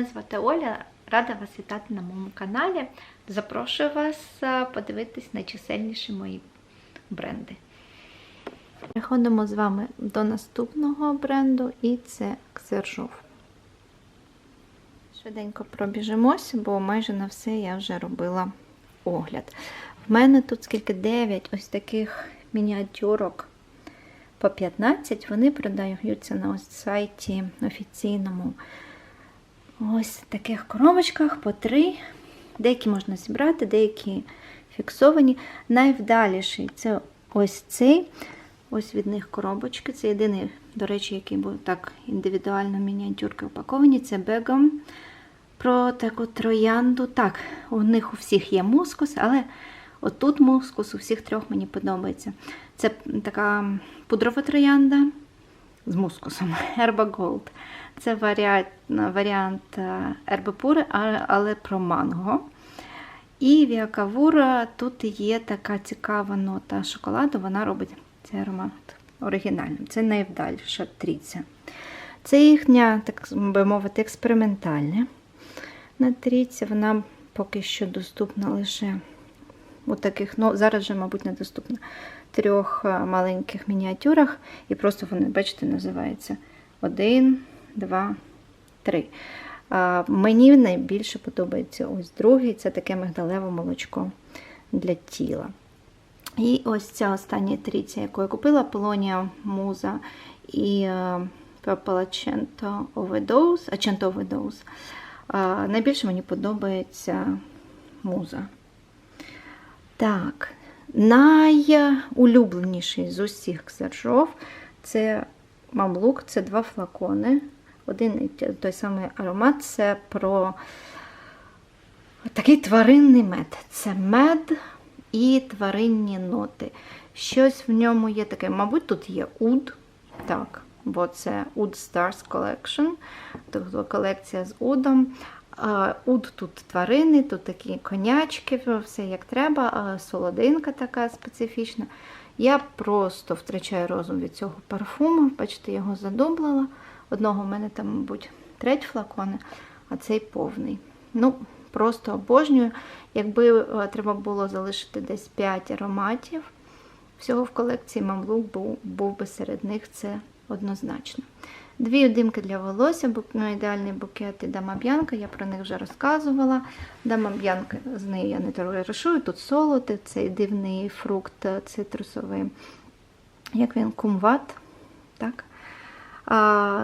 Мене звати Оля. Рада вас вітати на моєму каналі. Запрошую вас е, подивитись найчисельніші мої бренди. Переходимо з вами до наступного бренду, і це Ксержов. Швиденько пробіжимося, бо майже на все я вже робила огляд. В мене тут скільки 9 ось таких мініатюрок по 15, вони продаються на ось сайті офіційному. Ось в таких коробочках по 3. Деякі можна зібрати, деякі фіксовані. Найвдаліший це ось цей. Ось від них коробочки. Це єдиний, до речі, який був так індивідуально мініатюрки упаковані. Це бегом. Про таку троянду. Так, у них у всіх є мускус, але отут мускус у всіх трьох мені подобається. Це така пудрова троянда з мускусом Herba Gold. Це варіант, варіант Herba але про манго. І Віакавура тут є така цікава нота шоколаду, вона робить цей аромат оригінальним. Це найвдальша трійця. Це їхня, так би мовити, експериментальна на трійці. Вона поки що доступна лише у таких, ну, зараз вже, мабуть, недоступна трьох маленьких мініатюрах. І просто вони, бачите, називаються один, два, три. Мені найбільше подобається ось другий це таке мигдалеве молочко для тіла. І ось ця остання трійця, яку я купила, Полонія Муза і Purple Accento Overdose, Найбільше мені подобається муза. Так, найулюбленіший з усіх ксержов це мамлук, це два флакони. Один і той самий аромат це про такий тваринний мед. Це мед і тваринні ноти. Щось в ньому є таке, мабуть, тут є уд. Так, бо це Oud Stars Collection, тобто колекція з удом. Уд тут тварини, тут такі конячки, все як треба, солодинка така специфічна. Я просто втрачаю розум від цього парфуму. Бачите, його задублила. Одного в мене там, мабуть, треть флакони, а цей повний. Ну, просто обожнюю. Якби треба було залишити десь 5 ароматів, всього в колекції мамлук був, був би серед них це однозначно. Дві димки для волосся, ну, ідеальний букет і дама б'янка, я про них вже розказувала. Дама б'янка, з нею я не товаришую, тут солоти, цей дивний фрукт цитрусовий, як він, кумват. так?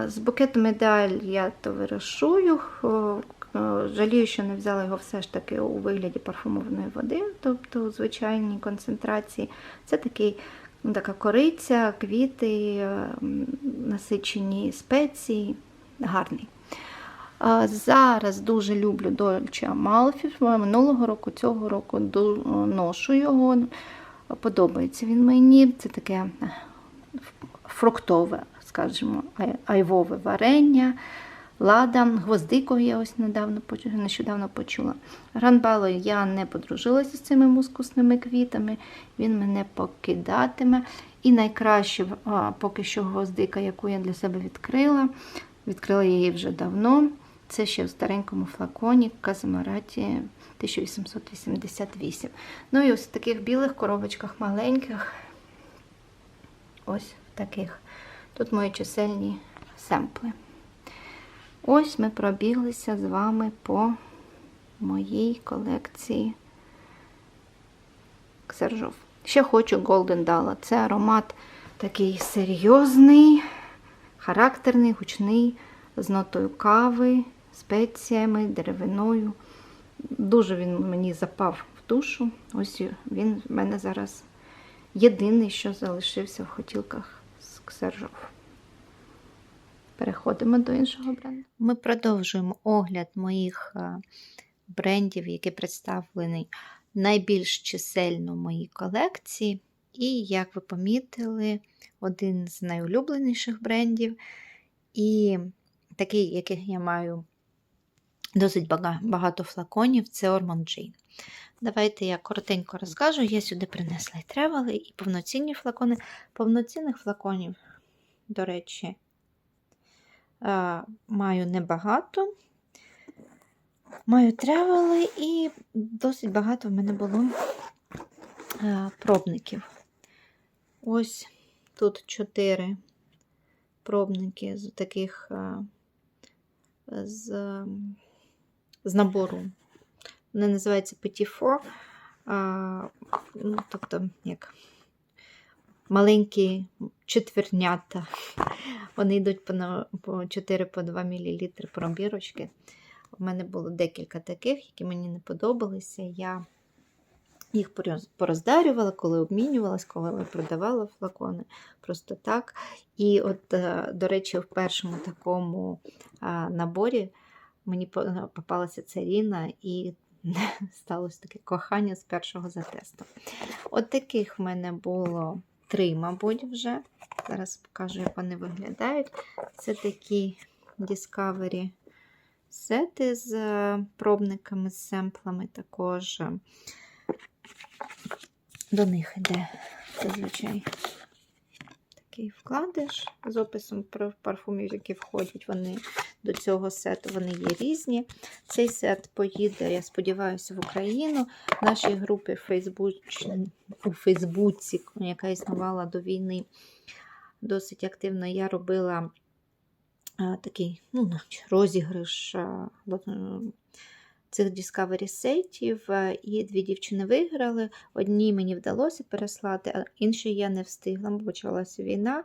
З букетом ідеаль я товаришую. Жалію, що не взяла його все ж таки у вигляді парфумованої води, тобто у звичайній концентрації. Це такий така кориця, квіти, насичені спеції, гарний. Зараз дуже люблю Dolce Amalfi. Минулого року, цього року ношу його. Подобається він мені. Це таке фруктове, скажімо, айвове варення. Лада, гвоздику я ось недавно нещодавно почула. Гранбало я не подружилася з цими мускусними квітами, він мене покидатиме. І найкраще поки що гвоздика, яку я для себе відкрила. Відкрила її вже давно. Це ще в старенькому флаконі Казамараті 1888. Ну і ось в таких білих коробочках маленьких. Ось в таких. Тут мої чисельні семпли. Ось ми пробіглися з вами по моїй колекції Ксержов. Ще хочу Golden Dala. Це аромат такий серйозний, характерний, гучний, з нотою кави, спеціями, деревиною. Дуже він мені запав в душу. Ось він в мене зараз єдиний, що залишився в хотілках з Ксержов. Переходимо до іншого бренду. Ми продовжуємо огляд моїх брендів, які представлені найбільш чисельно в моїй колекції. І, як ви помітили, один з найулюбленіших брендів. І такий, яких я маю досить багато флаконів, це Ormond Jean. Давайте я коротенько розкажу. Я сюди принесла і тревели, і повноцінні флакони. Повноцінних флаконів, до речі, маю небагато. Маю тревели і досить багато в мене було а, пробників. Ось тут чотири пробники з таких а, з, з набору. Вони називаються Petit Four. Ну, тобто, як маленькі четвернята. Вони йдуть по, на- по 4 по 2 мл пробірочки. У мене було декілька таких, які мені не подобалися. Я їх пороздарювала, коли обмінювалась, коли продавала флакони. Просто так. І от, е, до речі, в першому такому наборі мені попалася царіна і сталося таке кохання з першого затесту. От таких в мене було три, мабуть, вже. Зараз покажу, як вони виглядають. Це такі Discovery сети з е, пробниками, з семплами також. До них йде зазвичай такий вкладиш з описом парфумів, які входять. Вони до цього сету вони є різні. Цей сет поїде, я сподіваюся, в Україну. В нашій групі Фейсбуч... у Фейсбуці, яка існувала до війни, досить активно я робила а, такий ну, розіграш м, цих Discovery сетів, е, і дві дівчини виграли. Одній мені вдалося переслати, а іншій я не встигла, бо почалася війна.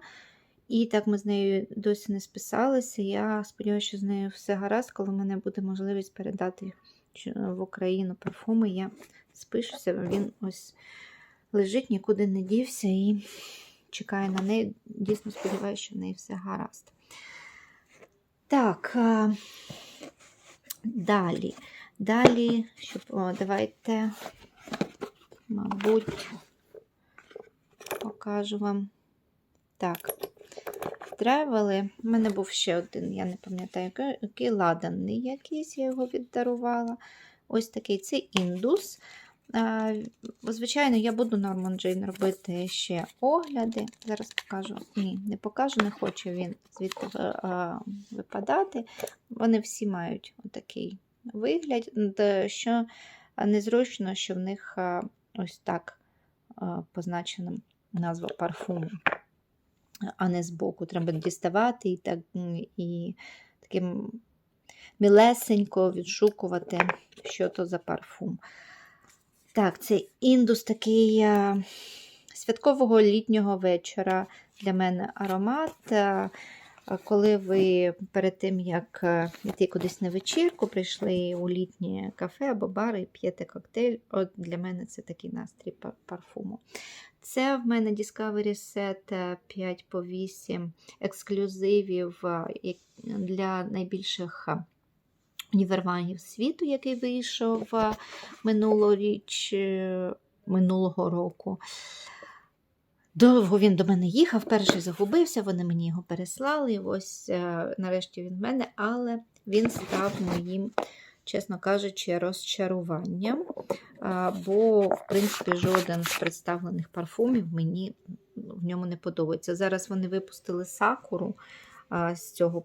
І так ми з нею досі не списалися. Я сподіваюся, що з нею все гаразд, коли в мене буде можливість передати в Україну парфуми. Я спишуся, він ось лежить, нікуди не дівся і чекає на неї. Дійсно сподіваюся, що в неї все гаразд. Так, далі. Далі, щоб, о, давайте, мабуть, покажу вам. Так, тревели. У мене був ще один, я не пам'ятаю, який- ладаний якийсь, я його віддарувала. Ось такий це індус. Звичайно, я буду Норман Джейн робити ще огляди. Зараз покажу. Ні, не покажу, не хочу він звідти а, випадати. Вони всі мають отакий вигляд, що незручно, що в них ось так позначена назва парфуму, а не збоку. Треба діставати і так і таким мілесенько відшукувати, що то за парфум. Так, це індус такий святкового літнього вечора для мене аромат. Коли ви перед тим, як е, йти кудись на вечірку, прийшли у літнє кафе або бар і п'єте коктейль, от для мене це такий настрій парфуму. Це в мене Discovery Set е, 5 по 8 ексклюзивів е, для найбільших е, універмагів світу, який вийшов е, минулоріч, е, минулого року. Довго він до мене їхав, перший загубився, вони мені його переслали. Ось е, нарешті він в мене, але він став моїм, чесно кажучи, розчаруванням. Бо, в принципі, жоден з представлених парфумів мені в ньому не подобається. Зараз вони випустили сакуру з цього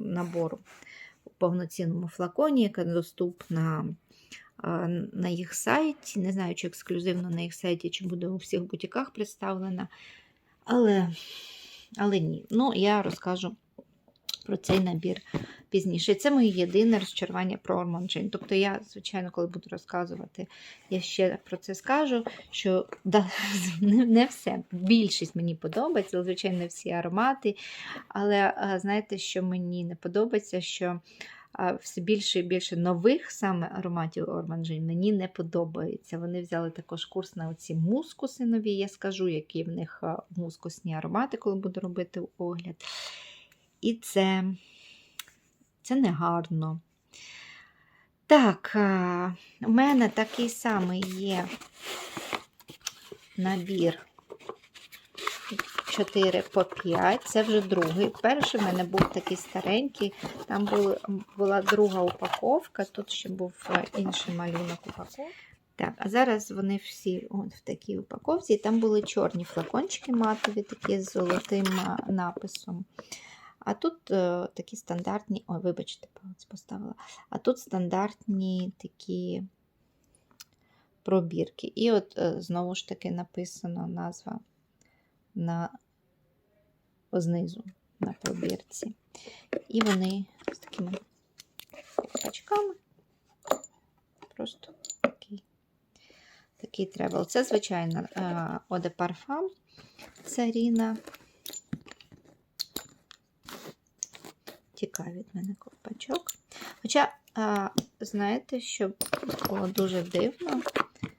набору в повноцінному флаконі, яка доступна на їх сайті. Не знаю, чи ексклюзивно на їх сайті, чи буде у всіх бутіках представлена. Але, але ні. Ну, я розкажу про цей набір пізніше. Це моє єдине розчарування про Jane. Тобто я, звичайно, коли буду розказувати, я ще про це скажу, що да, не, все. Більшість мені подобається, звичайно, не всі аромати. Але знаєте, що мені не подобається, що все більше і більше нових саме ароматів Jane мені не подобається. Вони взяли також курс на оці мускуси нові. Я скажу, які в них мускусні аромати, коли буду робити огляд. І це, це не гарно. Так, у мене такий самий є набір 4 по 5. Це вже другий. Перший в мене був такий старенький. Там були, була друга упаковка, тут ще був е, інший малюнок упаковки. Так, а зараз вони всі от в такій упаковці. Там були чорні флакончики матові, такі з золотим написом. А тут е, такі стандартні, ой, вибачте, поставила. А тут стандартні такі пробірки. І от е, знову ж таки написано назва на знизу на пробірці. І вони з такими пачками. Просто такий, такий тревел. Це, звичайно, Оде Парфам. Це Ріна. Тікає від мене ковпачок. Хоча, а, знаєте, що було дуже дивно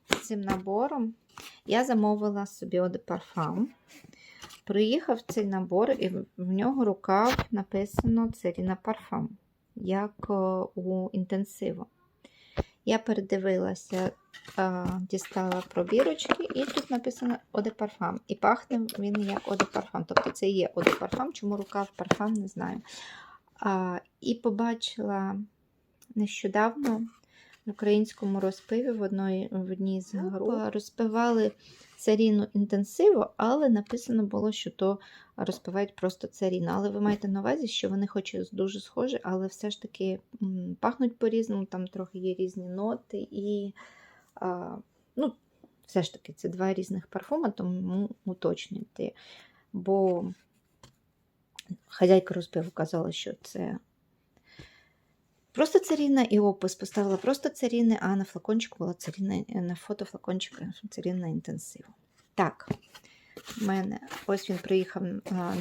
з цим набором. Я замовила собі Оде Парфам. Приїхав цей набор, і в нього рукав написано це Ріна Парфам, як у інтенсиво. Я передивилася, дістала пробірочки, і тут написано Оде Парфам. І пахне він як Оде Парфам. Тобто це є Оде Парфам, чому рукав парфам, не знаю. І побачила нещодавно в українському розпиві в одній, в одній з груп розпивали царіну інтенсиво, але написано було, що то розпивають просто царіну. Але ви маєте на увазі, що вони хоч і дуже схожі, але все ж таки пахнуть по-різному, там трохи є різні ноти і. А, ну, все ж таки, це два різних парфуми, тому уточнюйте. Бо хазяйка розпиву казала, що це просто царіна, і опис поставила просто царіни, а на флакончику була царіна, на фото флакончика царіна інтенсиву. Так, в мене ось він приїхав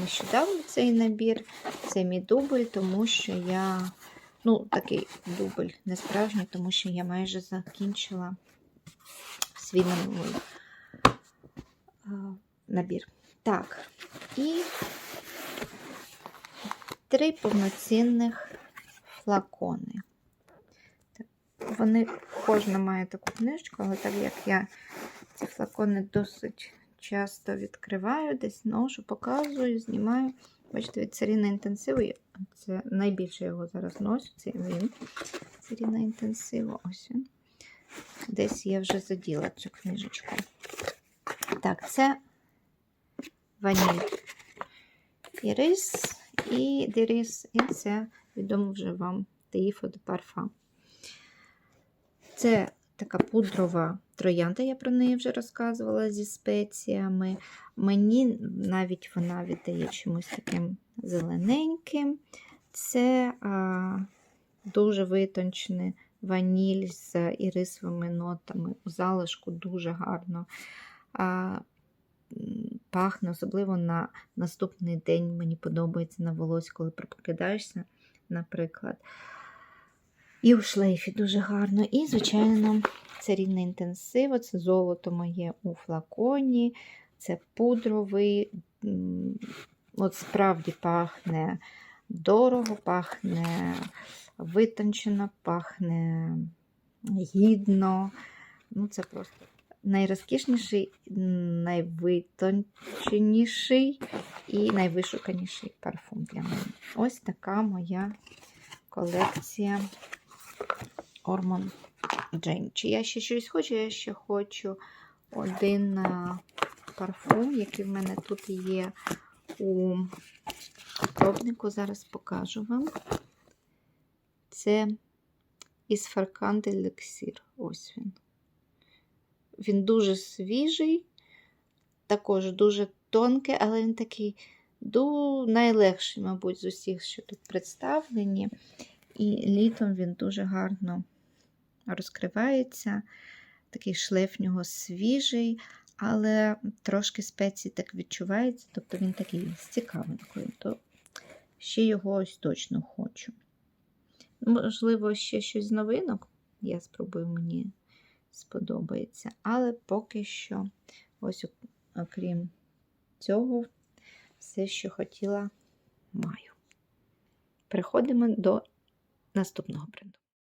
нещодавно цей набір. Це мій дубль, тому що я, ну, такий дубль не справжній, тому що я майже закінчила свій набір. Так, і три повноцінних флакони. Вони кожна має таку книжечку, але так як я ці флакони досить часто відкриваю, десь ношу, показую, знімаю. Бачите, від Царіна інтенсиву. Це найбільше його зараз ношу. Це він. Царіна інтенсиву. Ось він. Десь я вже заділа цю книжечку. Так, це ваніль і рис, і дирис, і це відомо вже вам Таїфо де Парфам. Це така пудрова троянда, я про неї вже розказувала зі спеціями. Мені навіть вона віддає чимось таким зелененьким. Це а, дуже витончений ваніль з ірисовими нотами. У залишку дуже гарно а, пахне, особливо на наступний день. Мені подобається на волосі, коли прокидаєшся, наприклад. І у шлейфі дуже гарно. І, звичайно, це рівне інтенсиво, це золото моє у флаконі, це пудровий. От справді пахне дорого, пахне витончено, пахне гідно. Ну, Це просто найрозкішніший, найвитонченіший і найвишуканіший парфум для мене. Ось така моя колекція Ормон Джейн. Чи я ще щось хочу? Я ще хочу один парфум, який в мене тут є у пробнику. Зараз покажу вам. Це із Фаркан Елексір. Ось він. Він дуже свіжий, також дуже тонкий, але він такий найлегший, мабуть, з усіх, що тут представлені. І літом він дуже гарно розкривається. Такий шлейф в нього свіжий, але трошки спеції так відчувається, тобто він такий з цікавинкою, то ще його ось точно хочу. Можливо, ще щось з новинок. Я спробую, мені сподобається. Але поки що, ось окрім цього, все, що хотіла, маю. Переходимо до наступного бренду.